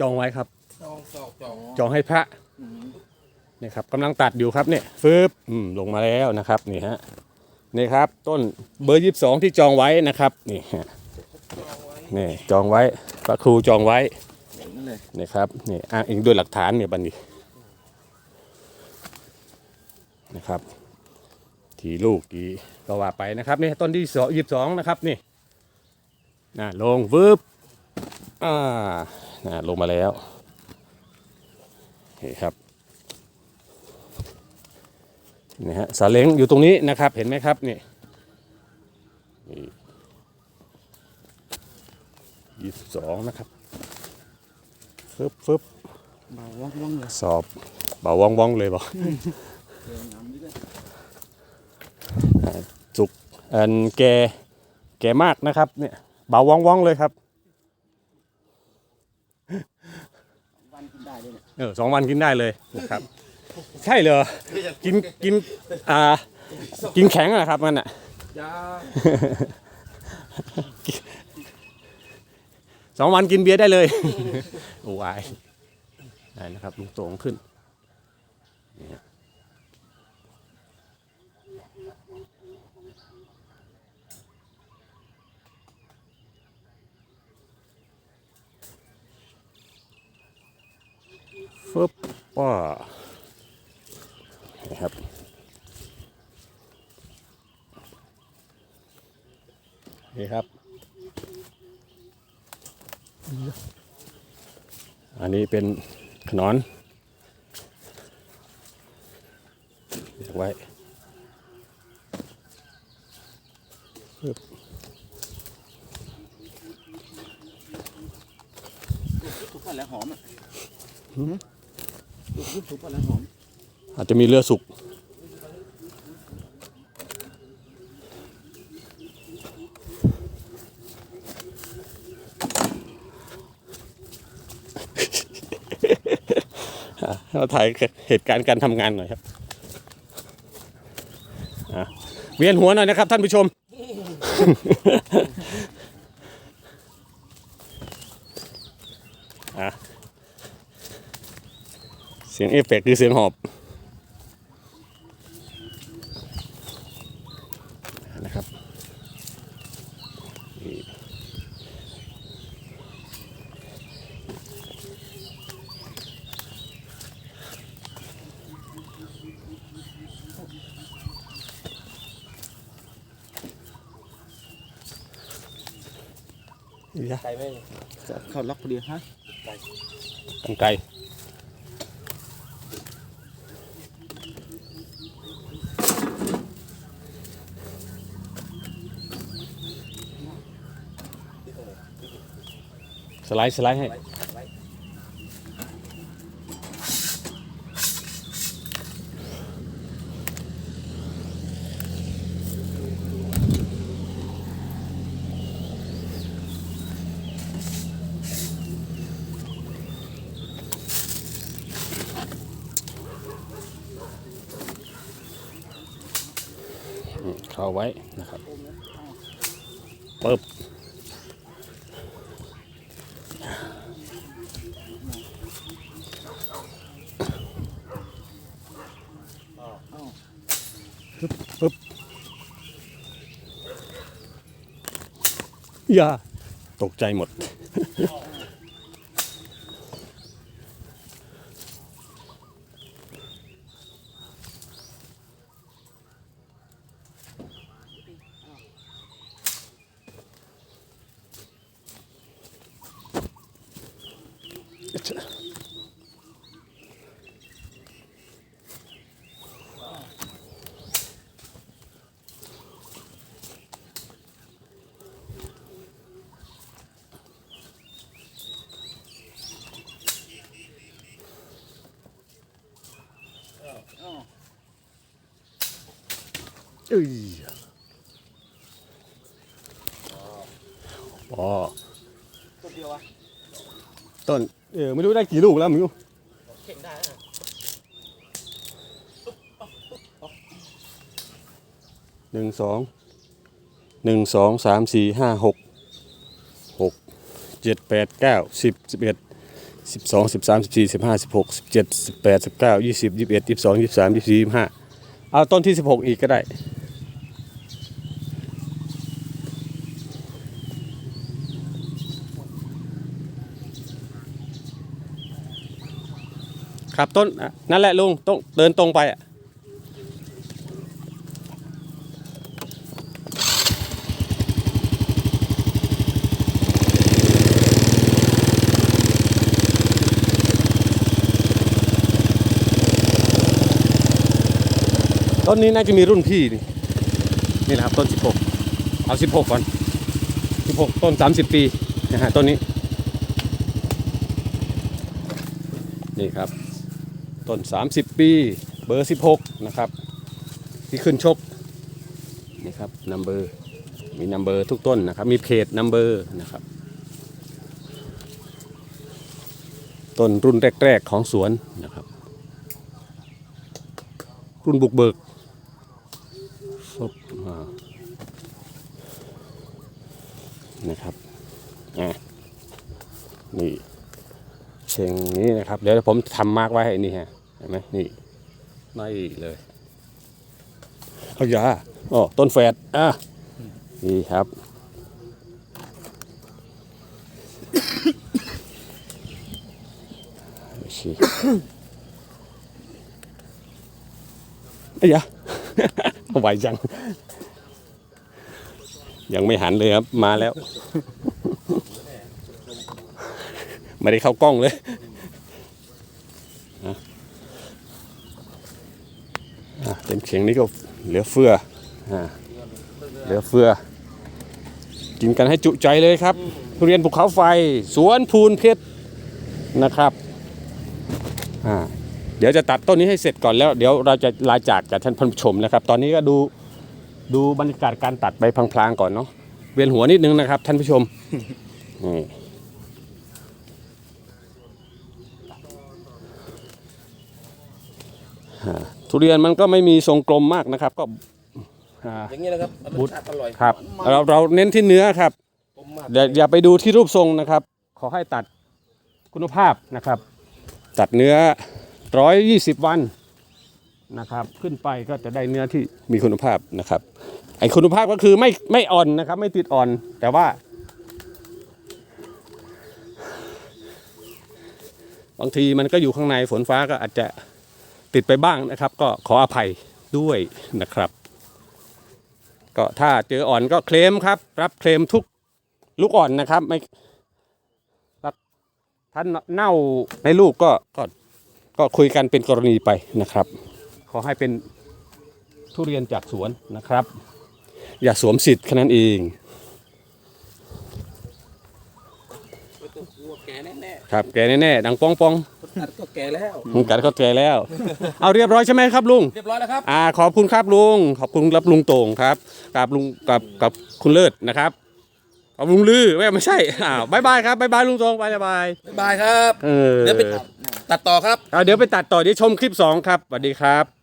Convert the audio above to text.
จองไว้ครับ จองจองจองจองให้พระอืมนี่ครับกำลังตัดอยู่ครับเนี่ยฟืบอืมลงมาแล้วนะครับนี่ฮะนี่ครับ ต้นเบอร์ยี่สิบสองที่จองไว้นะครับนี่ฮะจองไว้นี่จองไว้พระครูจองไว้เห็นเลยนี่ครับนี่อ้างอิงด้วยหลักฐานเนี่ยบันนี้นะครับทีลูกทีก็ว่าไปนะครับนี่ต้นที่สองยี่สิบสองนะครับนี่นะลงวืบอ่า นะลงมาแล้วนี่ครับนี่ฮะสาเล้งอยู่ตรงนี้นะครับเห็นไหมครับนี่นี่ยี่สิบสองนะครับฟึบฟึบเบาว่องว่องเลยสอบเบาว่องว่องเลยบอกเดินน้ำนี่เลยจุกอันแกแกมากนะครับเนี่ยเบาว่องว่องเลยครับ วันกินได้ เออสองวันกินได้เลยนะครับ ใช่เหรอกินกินอ่ากินแข็งอะครับมันอะสองวันกินเบียร์ได้เลยโอ้ยได้นะครับลุงโตงขึ้น ฟึบป้านี่ครับนี่ครับ อันนี้เป็นขนอนเรียกไว้ถูกกันแล้วหอมอะ ถูกถูกถูกกันแล้วหอมอาจจะมีเรือสุก เราถ่ายเหตุการณ์การทำงานหน่อยครับเวียนหัวหน่อยนะครับท่านผู้ชม อะเสียงเอฟเฟกต์คือเสียงหอบนะครับนี่นี่นะไก่ไม่เข้าล็อกพอดีฮะกันไกล สไลด์สไลด์ให้เข้าไว้นะครับปึ๊บ อย่าตกใจหมด เอ้ยอ๋อตัวเดียวอะต้นเออไม่รู้ได้กี่ลูกแล้วไมิวเข่งได้อะหนึ่งสองหนึ่งสองสามสี่ห้าหกหกเจ็ดแปดเก้าสิบสิบเอ็ด สิบสองสิบสามสิบสี่สิบห้าสิบหกสิบเจ็ดสิบแปดสิบเก้ายี่สิบยี่สิบเอ็ดยี่สิบสองยี่สิบสามยี่สิบสี่ยี่สิบห้าเอาต้นที่สิบหกอีกก็ได้ ครับต้นนั่นแหละลุงต้องเดินตรงไปอะ ต้นนี้น่าจะมีรุ่นพี่นี่นี่นะครับต้น 16 เอา 16 ก่อน 16 ต้น 30 ปีนะฮะต้นนี้ นี่ครับ ต้น 30 ปี เบอร์ 16 นะครับ ที่ขึ้นชก นี่ครับนัมเบอร์มีนัมเบอร์ทุกต้นนะครับ มีเพจนัมเบอร์นะครับต้นรุ่นแรก ๆ ของสวนนะครับ รุ่นบุกเบิก นะครับอะนี่เชิงนี้นะครับ เดี๋ยวผมทำมาร์กไว้ให้นี่ฮะเห็นไหมนี่ไม่เลยเอายาอ๋อต้นแฝดอะนี่ครับโอเคไอ้ยะไหวจัง ยังไม่หันเลยครับ มาแล้ว ไม่ได้เข้ากล้องเลยอะเต็มเขียงนี้ก็เหลือเฟืออเหลือเฟือ กินกันให้จุใจเลยครับทุเรียนภูเขาไฟ สวนพูนเพชรนะครับเดี๋ยวจะตัดต้นนี้ให้เสร็จก่อนแล้ว เดี๋ยวเราจะลาจากจากท่านผู้ชมนะครับ ตอนนี้ก็ดู ดูบรรยากาศการตัดใบพลางๆก่อนเนาะเวียนหัวนิดนึงนะครับ ท่านผู้ชมนี่ทุเรียนมันก็ไม่มีทรงกลมมากนะครับ ก็อ่าอย่างนี้นะครับรสชาติอร่อยครับมันเราเราเน้นที่เนื้อครับผมมากอย่าอย่าไปดูที่รูปทรงนะครับ ขอให้ตัดคุณภาพนะครับ ตัดเนื้อร้อยยี่สิบวัน นะครับ ขึ้นไปก็จะได้เนื้อที่มีคุณภาพนะครับ ไอ้คุณภาพก็คือไม่ไม่อ่อนนะครับ ไม่ติดอ่อนแต่ว่า บางทีมันก็อยู่ข้างในฝนฟ้าก็อาจจะติดไปบ้างนะครับ ก็ขออภัยด้วยนะครับ ก็ถ้าเจออ่อนก็เคลมครับ รับเคลมทุกลูกอ่อนนะครับไม่รับท่านเน่าในลูกก็ก็ก็คุยกันเป็นกรณีไปนะครับ ขอให้เป็นทุเรียนจากสวนนะครับ อย่าสวมสิทธิ์แค่นั้นเองวัวแก่แน่ครับแกแน่ๆดังป้องปองๆคนตัดก็แก่แล้วๆมึงกัดก็แกแล้ว เอาเรียบร้อยใช่ไหมครับลุงเรียบร้อยแล้วครับอ่าขอบคุณครับลุงขอบคุณรับลุงโต่งครับกับลุงกับกับคุณเลิศนะครับขอบลุงลือไม่ไม่ใช่อ้าวบายบายครับบายบายลุงโต่งบายบายบ๊ายบายครับเออเดี๋ยวไปตัดต่อครับเอาเดี๋ยวไปตัดต่อเดี๋ยวชมคลิปสองครับสวัสดีครับ